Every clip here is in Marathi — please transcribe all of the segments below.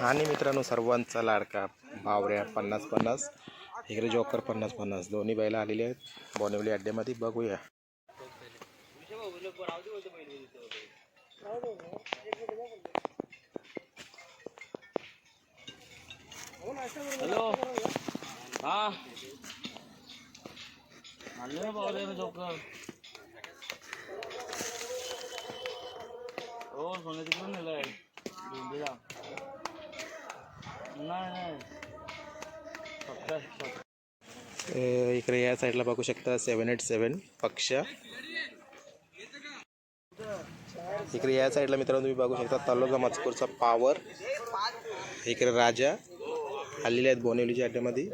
आणि मित्रांनो सर्वांचा लाडका भावऱ्या पन्नास पन्नास इकडे जोकर पन्नास पन्नास. दोन्ही बैला आलेले आहेत. बोनिवली अड्ड्यामध्ये बघूया. हॅलो. हा. आणलं ना हो सोने तिकडून नेलंय इकडे या साईडला बघू शकता सेवन एट सेवन पक्ष. इकडे या साईडला मित्रांनो तुम्ही बघू शकता तालुका मजकूरचा पावर इकडे राजा. आलेले आहेत बोनिवलीच्या अड्ड्यामध्ये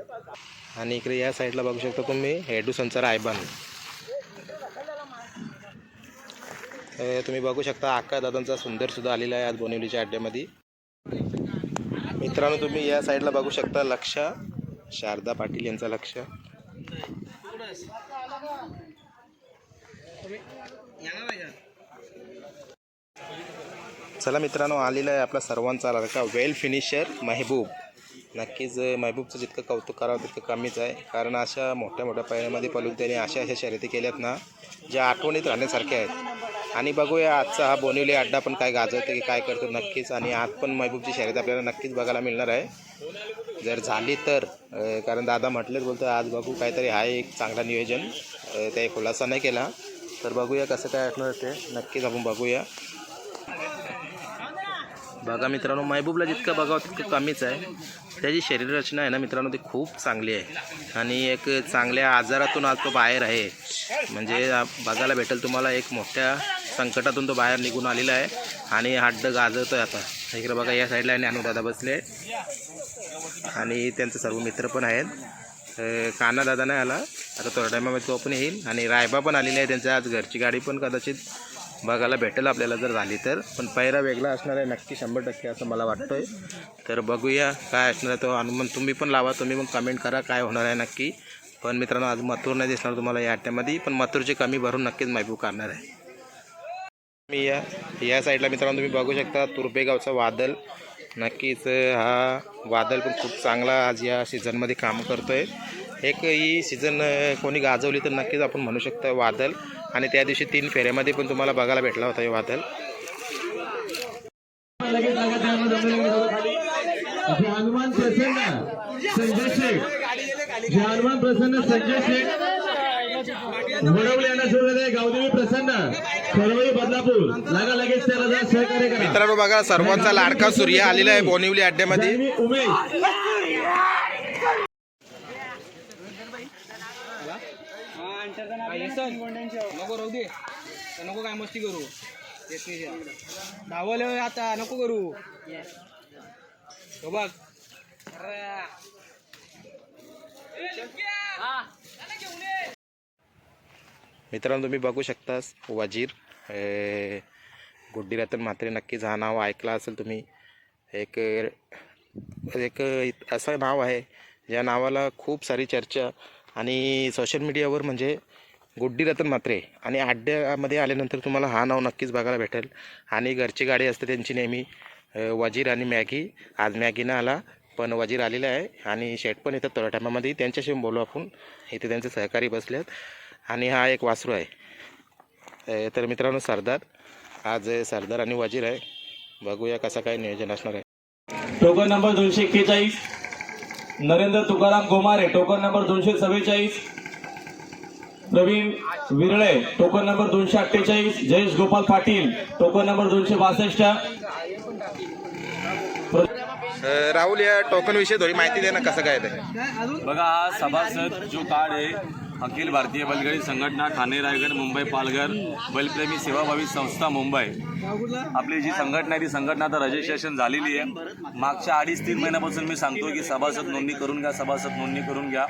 आणि इकडे या साईडला बघू शकता तुम्ही हेडू रायबन. अ, तुम्ही बघू शकता आका दादांचा सुंदर सुद्धा आलेला आहे आज बोनिवलीच्या अड्ड्यामध्ये मित्रांनो तुम्ही या साईडला बघू शकता लक्ष. शारदा पाटील यांचा लक्ष. चला मित्रांनो आलेला आहे आपला सर्वांचा लाडका वेल फिनिशर महबूब. नक्कीच महबूबचं जितकं कौतुक करावं तितकं कमीच आहे. कारण अशा मोठ्या मोठ्या पहिल्यामध्ये पलून त्याने अशा अशा शर्यती केल्यात ना ज्या आठवणीत राहण्यासारख्या आहेत. आणि बघूया आजचा हा बोनिवली अड्डा पण काय गाजवतो की काय करतो नक्कीच. आणि आज पण महबूबची शर्यत आपल्याला नक्कीच बघायला मिळणार आहे. जर झाली तर कारण दादा म्हटलेच बोलतो आज बघू काहीतरी आहे एक चांगला नियोजन. ते खुलासा नाही केला. तर बघूया कसं काय असणार ते नक्कीच आपण बघूया. बघा मित्रांनो महबूबला जितकं बघावं तितकं कमीच आहे. त्याची शरीररचना आहे ना मित्रांनो ती खूप चांगली आहे. आणि एक चांगल्या आजारातून आज तो बाहेर आहे. म्हणजे बघायला भेटेल तुम्हाला एक मोठ्या संकटातून तो बाहेर निघून आलेला आहे. आणि हड्ड गाजवतोय आता. इकडे बघा या साईडला आणि दादा बसले आणि त्यांचे सर्व मित्र पण आहेत. काना दादा नाही आला. आता थोड्या टायमामध्ये तो पण येईल. आणि रायबा पण आलेली आहे त्यांच्या आज घरची गाडी पण कदाचित बघायला भेटेल आपल्याला जर झाली तर. पण पैरा वेगळा असणार आहे नक्की शंभर टक्के असं मला वाटतंय. तर बघूया काय असणार आहे तो. अनुमान तुम्ही पण लावा तुम्ही मग कमेंट करा काय होणार आहे नक्की. पण मित्रांनो आज मथुर नाही दिसणार तुम्हाला या आट्यामध्ये पण मथुरचे कमी भरून नक्कीच महबूब करणार आहे. मी या या साईडला मित्रांनो तुम्ही बघू शकता तुर्पेगावचा वादल. नक्कीच हा वादल पण खूप चांगला आज या सीझनमध्ये काम करतोय. एक ही सीझन कोणी गाजवली तर नक्कीच आपण म्हणू शकतो वादल. आणि त्या दिवशी तीन फेऱ्यामध्ये पण तुम्हाला बघायला भेटला होता हे वादल. हनुमान प्रसन्न संजय शेख. हनुमान प्रसन्न संजय शेख. वडवले यांना सुरू आहे गावदेवी प्रसन्न खरवई बदलापूर. लागा लगेच त्याला जरा सहकार्य करा. मित्रांनो बघा सर्वांचा लाडका सूर्य आलेला आहे बोनिवली अड्ड्यामध्ये. उमेश. नको राहू दे. नको काय मस्ती करू. धावल आता नको करू. हो बघ. मित्रांनो तुम्ही बघू शकतास वजीर गुड्डी रतन म्हात्रे नक्कीच हा नाव ऐकला असेल तुम्ही. एक एक असं नाव आहे ज्या नावाला खूप सारी चर्चा आणि सोशल मीडियावर म्हणजे गुड्डी रतन म्हात्रे आणि अड्ड्यामध्ये आल्यानंतर तुम्हाला हा नाव नक्कीच बघायला भेटेल. आणि घरची गाडी असते त्यांची नेहमी वजीर आणि मॅगी. आज मॅगीनं आला पण वजीर आलेला आहे आणि शेट पण येतात थोड्या टायमामध्ये. त्यांच्याशी बोलू आपण. इथे त्यांचे सहकारी बसले आहेत आणि हा एक वासरू आहे. तर मित्रांनो सरदार आज सरदार आणि वजीर आहे. बघूया कसं काय नियोजन असणार आहे. टोकन नंबर दोनशे एक्केचाळीस. नरेंद्र तुकाराम गोमारे टोकन नंबर दोनशे चव्वेचाळीस प्रवीण विरळे टोकन नंबर दोनशे अठ्ठेचाळीस. जयेश गोपाल पाटील टोकन नंबर दोनशे बासष्ट. राहुल या टोकन विषयी थोडी माहिती दे ना कसं काय ते? बघा हा सभासद जो कार्ड आहे अखिल भारतीय बैलगाडी संघटना ठाणे रायगड मुंबई पालघर बैलप्रेमी सेवाभावी संस्था मुंबई. आपली जी संघटना आहे ती संघटना आता रजिस्ट्रेशन झालेली आहे. मागच्या अडीच तीन महिन्यापासून मी सांगतो की सभासद नोंदणी करून घ्या सभासद नोंदणी करून घ्या.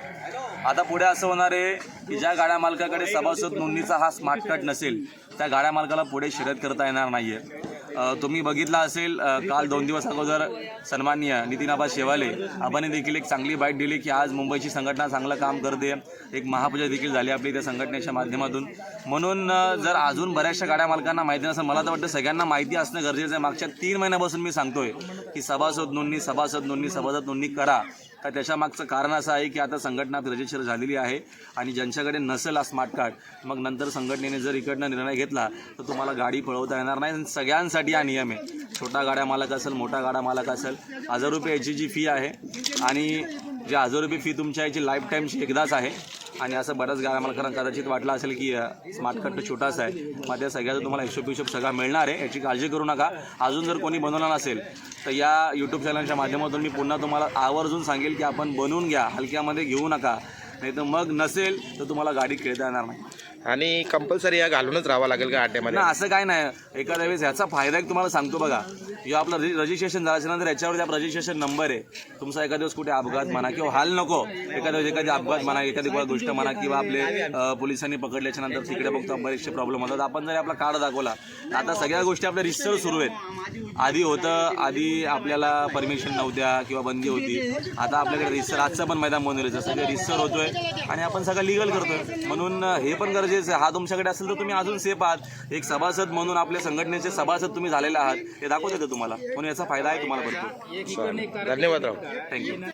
आता पुढे असं होणार आहे की ज्या गाड्या मालकाकडे सभासद नोंदणीचा हा स्मार्ट कार्ड नसेल त्या गाड्या मालकाला पुढे शर्यत करता येणार नाहीये. आहे तुम्ही बघितला असेल काल दोन दिवस अगोदर सन्माननीय नितीनाबा शेवाले. आपण देखील एक चांगली बाईट दिली की आज मुंबईची संघटना चांगलं काम करते. एक महापूजा देखील झाली आपली त्या संघटनेच्या माध्यमातून. म्हणून जर अजून बऱ्याचशा गाड्या मालकांना माहिती नसेल मला तर वाटतं सगळ्यांना माहिती असणं गरजेचं आहे. मागच्या तीन महिन्यापासून मी सांगतोय की सभासद नोंदणी सभासद नोंदणी सभासद नोंदणी करा. तर त्याच्या मागचं कारण असं आहे की आता संघटना रजिस्टर झालेली आहे आणि ज्यांच्याकडे नसेल हा स्मार्ट कार्ड मग नंतर संघटनेने जर इकडनं निर्णय घेतला तर तुम्हाला गाडी पळवता येणार नाही. आणि सगळ्यांसाठी हा नियम आहे. छोटा गाड्या मालक असेल मोठा गाडा मालक असेल हजार रुपये याची जी फी आहे. आणि जे हजार रुपये फी तुमच्या याची लाईफ टाईमची एकदाच आहे. आणि असं बऱ्याच गाड्या कारण कदाचित वाटलं असेल की स्मार्ट कार्ड छोटासा आहे. मग त्या सगळ्याचा तुम्हाला हिशोब हिशोब सगळा मिळणार आहे. याची काळजी करू नका. अजून जर कोणी बनवला नसेल तर या यूट्यूब चॅनलच्या माध्यमातून मी पुन्हा तुम्हाला आवर्जून सांगेल की आपण बनवून घ्या. हलक्यामध्ये घेऊ नका. नाही तर मग नसेल तर तुम्हाला गाडी खेळता येणार नाही. आणि कंपल्सरी या घालूनच राहावं लागेल का अड्ड्यामध्ये ना असं काय नाही. एखाद्या वेळेस ह्याचा फायदा एक तुम्हाला सांगतो बघा. जेव्हा आपलं रजि रजिस्ट्रेशन झाल्याच्यानंतर याच्यावर त्या रजिस्ट्रेशन नंबर आहे. तुमचा एखाद्या दिवस कुठे अपघात म्हणा किंवा हाल नको. एखाद्या वेळेस एखादी अपघात म्हणा एखादी कोणा गोष्ट म्हणा किंवा आपले पोलिसांनी पकडल्याच्या नंतर तिकडे बघतो बरेचसे प्रॉब्लेम होतात. आपण जरी आपला कार्ड दाखवला तर आता सगळ्या गोष्टी आपल्या रिस्टर सुरू आहेत. आधी होतं आधी आपल्याला परमिशन नव्हत्या किंवा बंदी होती. आता आपल्याकडे रिस्टर आजचं पण मैदान बनवलं जसं रिस्टर होतोय आणि आपण सगळं लिगल करतोय. म्हणून हे पण गरजेचं आहे हा तुमच्याकडे असेल तर तुम्ही अजून सेफ आहात. एक सभासद म्हणून आपल्या संघटनेचे सभासद तुम्ही झालेले आहात. हे दाखवत येतं तुम्हाला. म्हणून याचा फायदा आहे तुम्हाला भरपूर. धन्यवाद राव. थँक्यू